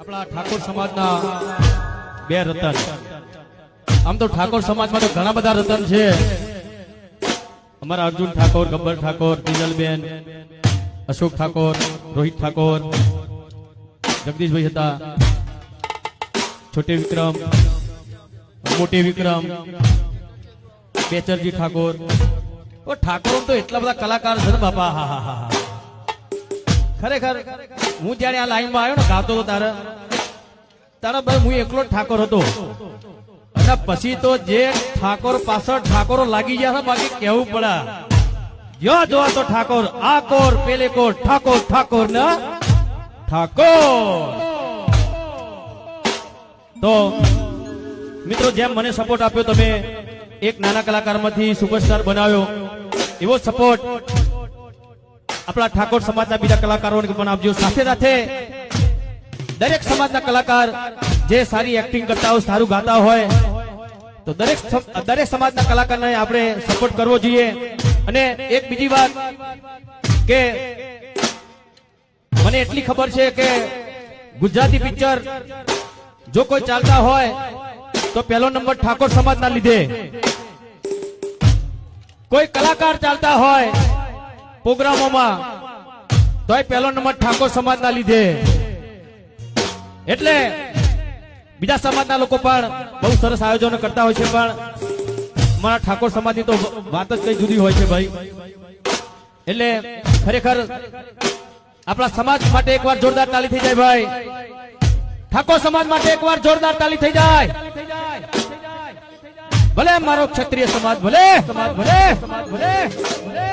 આપણા ઠાકોર સમાજના બે રતન. આમ તો ઠાકોર સમાજમાં તો ઘણા બધા રતન છે. અમારા અર્જુન ઠાકોર, ગબ્બર ઠાકોર કિંજલબેન અશોક ઠાકોર, રોહિત ઠાકોર, જગદીશભાઈ હતા, છોટે વિક્રમ, મોટે વિક્રમ, બેચરજી ઠાકોર. ઠાકોર તો એટલા બધા કલાકાર છે ને બાપા. હા હા હા. ખરેખર હું જયારે આ લાઈનમાં આવ્યો ને, ગાતો હતો તારે. તારા ભાઈ હું એકલો જ ઠાકોર હતો. અને પછી તો જે ઠાકોર પાછળ ઠાકોરો લાગી ગયા છે, બાકી કેવું પડે? જો જોવા તો ઠાકોર, આ કોર, પેલે કોર, ઠાકોર ઠાકોર ને ઠાકોર. તો મિત્રો, જેમ મને સપોર્ટ આપ્યો, તમે એક નાના કલાકારમાંથી સુપરસ્ટાર બનાવ્યો. એવો સપોર્ટ આપણા ઠાકોર સમાજના બીજા કલાકારોને પણ આપજો. સાથે સાથે દરેક સમાજના કલાકાર જે સારી એક્ટિંગ કરતા હોય, સારું ગાતા હોય, તો દરેક દરેક સમાજના કલાકારને આપણે સપોર્ટ કરવો જોઈએ. અને એક બીજી વાત કે મને એટલી ખબર છે કે ગુજરાતી પિક્ચર જો કોઈ ચાલતા હોય, તો પહેલો નંબર ઠાકોર સમાજના લીધે. કોઈ કલાકાર ચાલતા હોય પ્રોગ્રામોમાં તોય પહેલો નંબર ઠાકોર સમાજના લીધે. એટલે બીજા સમાજના લોકો પણ બહુ સરસ આયોજનો કરતા હોય છે પણ અમારા ઠાકોર સમાજની તો વાત જ કઈ જુદી હોય છે ભાઈ. એટલે ખરેખર આપણા સમાજ માટે એકવાર જોરદાર તાલી થઈ જાય ભાઈ. ઠાકોર સમાજ માટે એકવાર જોરદાર તાલી થઈ જાય. ભલે મારો ક્ષત્રિય સમાજ ભલે સમાજ ભલે સમાજ ભલે ભલે.